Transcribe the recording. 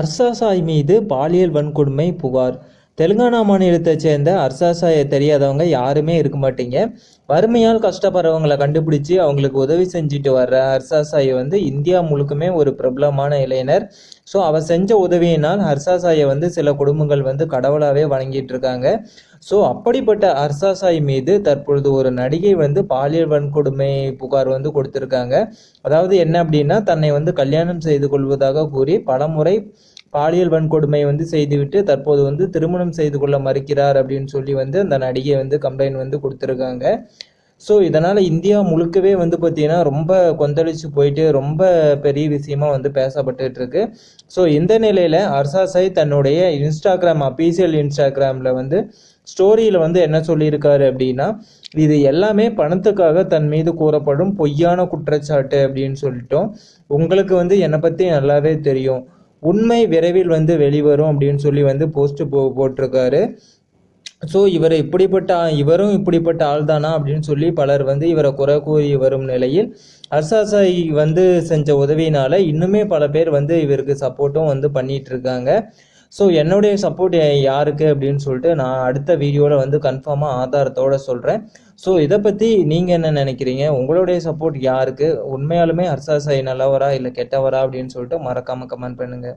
ஹர்ஷா சாய் மீது பாலியல் வன்கொடுமை புகார். தெலுங்கானா மாநிலத்தை சேர்ந்த ஹர்ஷா சாயை தெரியாதவங்க யாருமே இருக்க மாட்டீங்க. வறுமையால் கஷ்டப்படுறவங்களை கண்டுபிடிச்சி அவங்களுக்கு உதவி செஞ்சுட்டு வர்ற ஹர்ஷா வந்து இந்தியா முழுக்குமே ஒரு பிரபலமான இளைஞர். ஸோ அவர் செஞ்ச உதவியினால் ஹர்ஷா சாயை வந்து சில குடும்பங்கள் வந்து கடவுளாகவே வழங்கிட்டு இருக்காங்க. ஸோ அப்படிப்பட்ட ஹர்ஷா சாய் மீது தற்பொழுது ஒரு நடிகை வந்து பாலியல் வன்கொடுமை புகார் வந்து கொடுத்துருக்காங்க. அதாவது என்ன அப்படின்னா தன்னை வந்து கல்யாணம் செய்து கொள்வதாக கூறி பலமுறை பாலியல் வன்கொடுமை வந்து செய்துவிட்டு தற்போது வந்து திருமணம் செய்து கொள்ள மறுக்கிறார் அப்படின்னு சொல்லி வந்து அந்த நடிகை வந்து கம்ப்ளைண்ட் வந்து கொடுத்துருக்காங்க. ஸோ இதனால் இந்தியா முழுக்கவே வந்து பார்த்திங்கன்னா ரொம்ப கொந்தளிச்சு போயிட்டு ரொம்ப பெரிய விஷயமா வந்து பேசப்பட்டுட்டு இருக்கு. ஸோ இந்த நிலையில் ஹர்ஷா சாய் தன்னுடைய இன்ஸ்டாகிராம் அஃபீஷியல் இன்ஸ்டாகிராமில் வந்து ஸ்டோரியில் வந்து என்ன சொல்லியிருக்காரு அப்படின்னா இது எல்லாமே பணத்துக்காக தன் மீது கூறப்படும் பொய்யான குற்றச்சாட்டு அப்படின்னு சொல்லிட்டோம். உங்களுக்கு வந்து என்னை பற்றி நல்லாவே தெரியும். உண்மை விரைவில் வந்து வெளிவரும் அப்படின்னு சொல்லி வந்து போஸ்ட் போ போட்டிருக்காரு. ஸோ இவர் இப்படிப்பட்ட இவரும் இப்படிப்பட்ட ஆள் தானா அப்படின்னு சொல்லி பலர் வந்து இவரை குறை கூறி வரும் நிலையில் அர்சாசாய் வந்து செஞ்ச உதவியினால இன்னுமே பல பேர் வந்து இவருக்கு சப்போர்ட்டும் வந்து பண்ணிட்டு இருக்காங்க. ஸோ என்னுடைய சப்போர்ட் யாருக்கு அப்படின்னு சொல்லிட்டு நான் அடுத்த வீடியோவில் வந்து கன்ஃபார்மாக ஆதாரத்தோட சொல்கிறேன் ஸோ இதை பற்றி நீங்கள் என்ன நினைக்கிறீங்க? உங்களுடைய சப்போர்ட் யாருக்கு? உண்மையாலுமே ஹர்ஷா சாய் நல்லவரா இல்லை கெட்டவரா அப்படின்னு சொல்லிட்டு மறக்காமல் கமெண்ட் பண்ணுங்கள்